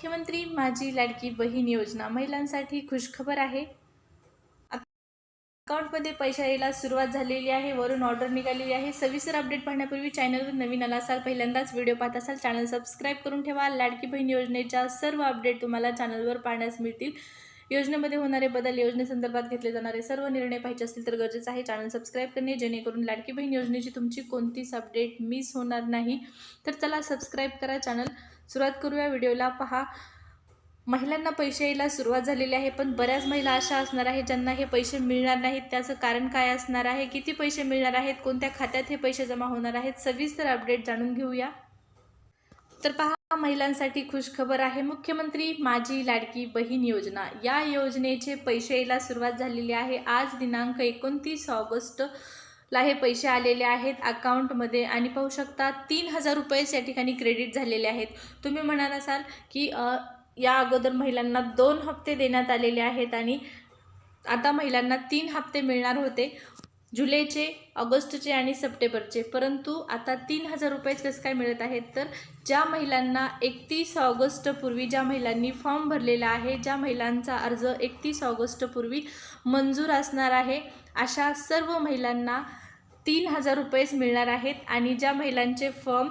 मुख्यमंत्री माझी लाडकी बहीण योजना महिलांसाठी खुशखबर आहे. अकाउंटमध्ये पैसा यायला सुरुवात झालेली आहे. वरून ऑर्डर निघालेली आहे. सविस्तर अपडेट पाहण्यापूर्वी चॅनलवर नवीन आला असाल पहिल्यांदाच व्हिडिओ पाहत असाल चॅनल सबस्क्राईब करून ठेवा. लाडकी बहीण योजनेच्या सर्व अपडेट तुम्हाला चॅनलवर पाहण्यास मिळतील. योजनेमध्ये होणारे बदल योजनेसंदर्भात घेतले जाणारे सर्व निर्णय पाहिजे असतील तर गरजेचं आहे चॅनल सबस्क्राईब करणे जेणेकरून लाडकी बहीण योजनेची तुमची कोणतीच अपडेट मिस होणार नाही. तर चला सबस्क्राईब करा चॅनल. सुरुवात करूया व्हिडिओला. पहा महिलांना पैसे यायला सुरुवात झालेली आहे पण बऱ्याच महिला अशा असणार आहेत ज्यांना हे पैसे मिळणार नाहीत. त्याचं कारण काय असणार आहे? किती पैसे मिळणार आहेत? कोणत्या खात्यात हे पैसे जमा होणार आहेत? सविस्तर अपडेट जाणून घेऊया. तर पहा महिलांसाठी खुशखबर आहे. मुख्यमंत्री माझी लाडकी बहीण योजना. या योजनेचे पैसे यायला सुरुवात झालेली आहे. आज दिनांक एकोणतीस ऑगस्ट ला हे पैसे आलेले आहेत अकाउंटमध्ये आणि पाहू शकता तीन हजार रुपयेच या ठिकाणी क्रेडिट झालेले आहेत. तुम्ही म्हणाल असाल की या अगोदर महिलांना दोन हप्ते देण्यात आलेले आहेत आणि आता महिलांना तीन हप्ते मिळणार होते. जुलैचे ऑगस्टचे आणि सप्टेंबरचे. परंतु आता तीन हजार रुपयेच कसं काय मिळत आहेत? तर ज्या महिलांना एकतीस ऑगस्टपूर्वी ज्या महिलांनी फॉर्म भरलेला आहे ज्या महिलांचा अर्ज एकतीस ऑगस्टपूर्वी मंजूर असणार आहे अशा सर्व महिलांना तीन हजार रुपयेच मिळणार आहेत आणि ज्या महिलांचे फॉर्म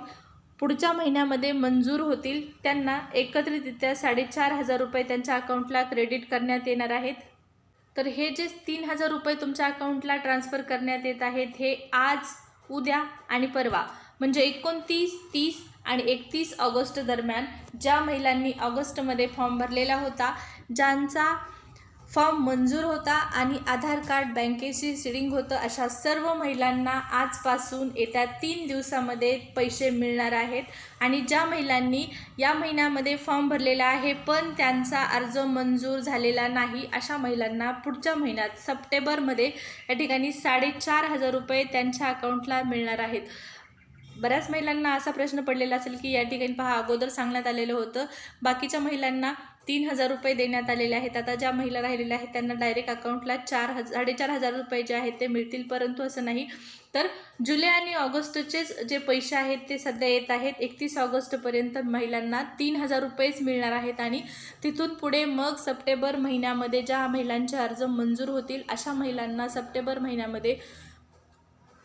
पुढच्या महिन्यामध्ये मंजूर होतील त्यांना एकत्रितरित्या साडेचार हजार रुपये त्यांच्या अकाउंटला क्रेडिट करण्यात येणार आहेत. तर हे जे तीन हजार रुपये तुमच्या अकाउंटला ट्रान्स्फर करण्यात येत आहेत हे आज उद्या आणि परवा. म्हणजे एकोणतीस तीस आणि एकतीस ऑगस्ट दरम्यान ज्या महिलांनी ऑगस्टमध्ये फॉर्म भरलेला होता ज्यांचा फॉर्म मंजूर होता आणि आधार कार्ड बँकेशी सिडिंग होतं अशा सर्व महिलांना आजपासून येत्या तीन दिवसामध्ये पैसे मिळणार आहेत. आणि ज्या महिलांनी या महिन्यामध्ये फॉर्म भरलेला आहे पण त्यांचा अर्ज मंजूर झालेला नाही अशा महिलांना पुढच्या महिन्यात सप्टेंबरमध्ये या ठिकाणी साडेचार हजार रुपये त्यांच्या अकाउंटला मिळणार आहेत. बऱ्याच महिलांना असा प्रश्न पडलेला असेल की या ठिकाणी पहा अगोदर सांगण्यात आलेलं होतं बाकीच्या महिलांना तीन हजार रुपये देण्यात आलेले आहेत. आता ज्या महिला राहिलेल्या आहेत त्यांना डायरेक्ट अकाउंटला चार हजार साडेचार हजार रुपये जे आहेत ते मिळतील. परंतु असं नाही. तर जुलै आणि ऑगस्टचेच जे पैसे आहेत ते सध्या येत आहेत. एकतीस ऑगस्टपर्यंत महिलांना तीन हजार रुपयेच मिळणार आहेत आणि तिथून पुढे मग सप्टेंबर महिन्यामध्ये ज्या महिलांचे अर्ज मंजूर होतील अशा महिलांना सप्टेंबर महिन्यामध्ये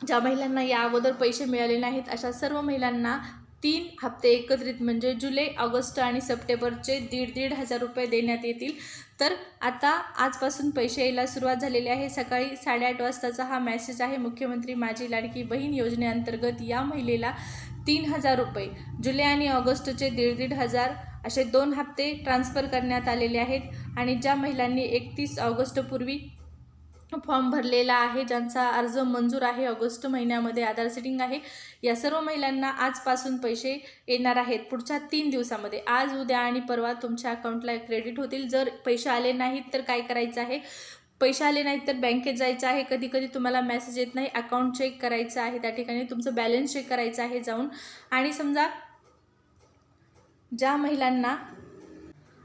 ज्या महिलांना या अगोदर पैसे मिळाले नाहीत अशा सर्व महिलांना तीन हप्ते एकत्रित म्हणजे जुलै ऑगस्ट आणि सप्टेंबरचे दीड दीड हजार रुपये देण्यात येतील. तर आता आजपासून पैसे यायला सुरुवात झालेली आहे. सकाळी साडेआठ वाजताचा हा मेसेज आहे. मुख्यमंत्री माझी लाडकी बहीण योजनेअंतर्गत या महिलेला तीन हजार रुपये. जुलै आणि ऑगस्टचे दीड दीड हजार असे दोन हप्ते ट्रान्स्फर करण्यात आलेले आहेत आणि ज्या महिलांनी एकतीस ऑगस्टपूर्वी फॉर्म भरलेला आहे ज्यांचा अर्ज मंजूर आहे ऑगस्ट महिन्यामध्ये आधार सिटिंग आहे. या सर्व महिलांना आजपासून पैसे येणार आहेत. पुढच्या तीन दिवसामध्ये आज उद्या आणि परवा तुमच्या अकाउंटला क्रेडिट होतील. जर पैसे आले नाहीत तर काय करायचं आहे? पैसे आले नाहीत तर बँकेत जायचं आहे. कधी कधी तुम्हाला मेसेज येत नाही. अकाउंट चेक करायचं आहे. त्या ठिकाणी तुमचं बॅलन्स चेक करायचं आहे जाऊन. आणि समजा ज्या महिलांना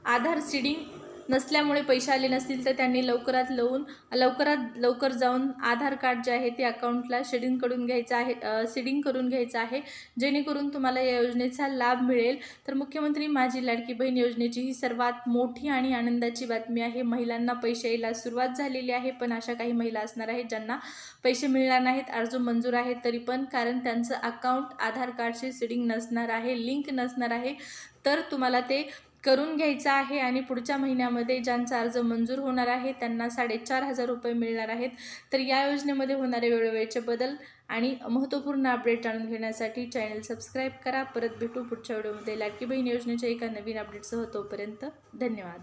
आधार सिडिंग नसल्यामुळे पैसे आले नसतील तर त्यांनी लवकरात लवून लवकरात लवकर जाऊन आधार कार्ड जे आहे ते अकाउंटला शेडिंग करून घ्यायचं आहे सीडिंग करून घ्यायचं आहे. जेणेकरून तुम्हाला या योजनेचा लाभ मिळेल. तर मुख्यमंत्री माझी लाडकी बहीण योजनेची ही सर्वात मोठी आणि आनंदाची बातमी आहे. महिलांना पैसे यायला सुरुवात झालेली आहे पण अशा काही महिला असणार आहेत ज्यांना पैसे मिळणार नाहीत अर्ज मंजूर आहेत तरी पण कारण त्यांचं अकाउंट आधार कार्डशी सीडिंग नसणार आहे लिंक नसणार आहे. तर तुम्हाला ते करून घ्यायचं आहे आणि पुढच्या महिन्यामध्ये ज्यांचा अर्ज मंजूर होणार आहे त्यांना साडेचार हजार रुपये मिळणार आहेत. तर या योजनेमध्ये होणारे वेळोवेळचे बदल आणि महत्त्वपूर्ण अपडेट जाणून घेण्यासाठी चॅनल सबस्क्राईब करा. परत भेटू पुढच्या व्हिडिओमध्ये. लाडकी बहीण योजनेच्या एका नवीन अपडेटसह तोपर्यंत धन्यवाद.